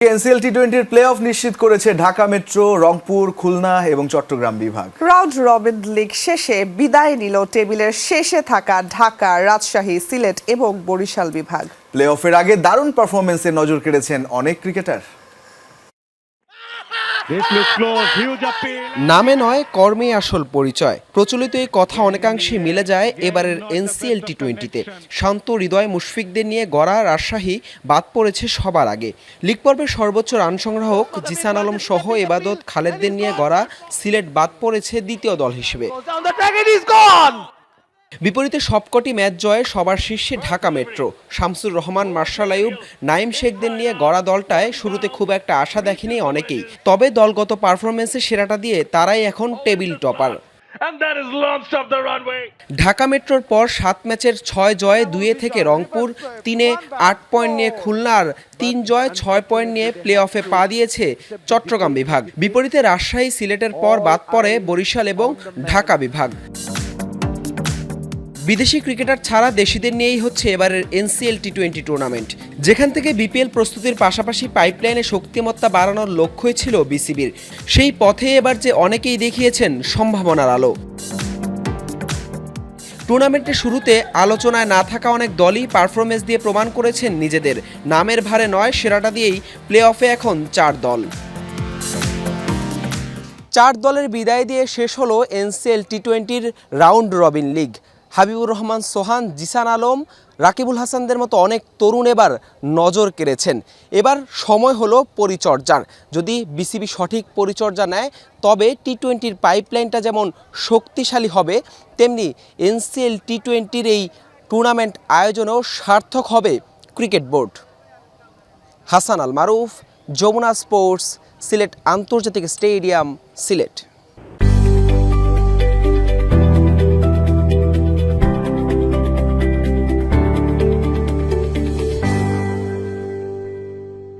NCL T টোয়েন্টির play of নিশ্চিত করেছে ঢাকা মেট্রো রংপুর খুলনা এবং চট্টগ্রাম বিভাগ। রাউন্ড রবিন লিগ শেষে বিদায় নিল টেবিলের শেষে থাকা ঢাকা রাজশাহী সিলেট এবং বরিশাল বিভাগ। প্লে অফের আগে দারুণ পারফরমেন্সে নজর কেড়েছেন অনেক ক্রিকেটার নামে নয় কর্মে আসল পরিচয় প্রচলিত এই কথা অনেকাংশে মিলে যায় এবারের এনসিএল টি টোয়েন্টিতে শান্ত হৃদয় মুশফিকদের নিয়ে গড়া রাজশাহী বাদ পড়েছে সবার আগে লিগ পর্বের সর্বোচ্চ রান সংগ্রাহক জিসান আলম সহ এবাদত খালেদদের নিয়ে গড়া সিলেট বাদ পড়েছে দ্বিতীয় দল হিসেবে বিপরীতে সবকটি ম্যাচ জয়ে সবার শীর্ষে ঢাকা মেট্রো। শামসুর রহমান মার্শাল আয়ুব নাইম শেখদের নিয়ে গড়া দলটায় শুরুতে খুব একটা আশা দেখেনি অনেকেই। তবে দলগত পারফরমেন্সে সেরাটা দিয়ে তারাই এখন টেবিল টপার. ঢাকা মেট্রোর পর সাত ম্যাচের ছয় জয়ে দুয়ে থেকে রংপুর তিনে আট পয়েন্ট নিয়ে খুলনা আর তিন জয় ছয় পয়েন্ট নিয়ে প্লে অফে পা দিয়েছে চট্টগ্রাম বিভাগ। বিপরীতে রাজশাহী সিলেটের পর বাদ পড়ে বরিশাল এবং ঢাকা বিভাগ। বিদেশি ক্রিকেটার ছাড়া দেশিদের নিয়েই হচ্ছে এবারের এনসিএল টি টোয়েন্টি টুর্নামেন্ট যেখান থেকে বিপিএল প্রস্তুতির পাশাপাশি পাইপলাইনে শক্তিমত্তা বাড়ানোর লক্ষ্যই ছিল বিসিবির সেই পথে এবার যে অনেকেই দেখিয়েছেন সম্ভাবনার আলো। টুর্নামেন্টের শুরুতে আলোচনায় না থাকা অনেক দলই পারফরমেন্স দিয়ে প্রমাণ করেছেন নিজেদের। নামের ভারে নয়, সেরাটা দিয়েই প্লে অফে এখন চার দল। চার দলের বিদায় দিয়ে শেষ হলো এনসিএল টি টোয়েন্টির round robin league Habibur Rahman Sohan, Jishan Alam, Rakibul হাসানদের মতো অনেক তরুণ এবার নজর কেড়েছেন। এবার সময় হলো পরিচর্যার। যদি বিসিবি সঠিক পরিচর্যা নেয়, তবে টি টোয়েন্টির পাইপলাইনটা যেমন শক্তিশালী হবে, তেমনি এনসিএল টি টোয়েন্টির এই টুর্নামেন্ট আয়োজনেও সার্থক হবে cricket board. Hasan Al Maruf Jamuna sports, Sylhet আন্তর্জাতিক স্টেডিয়াম, সিলেট।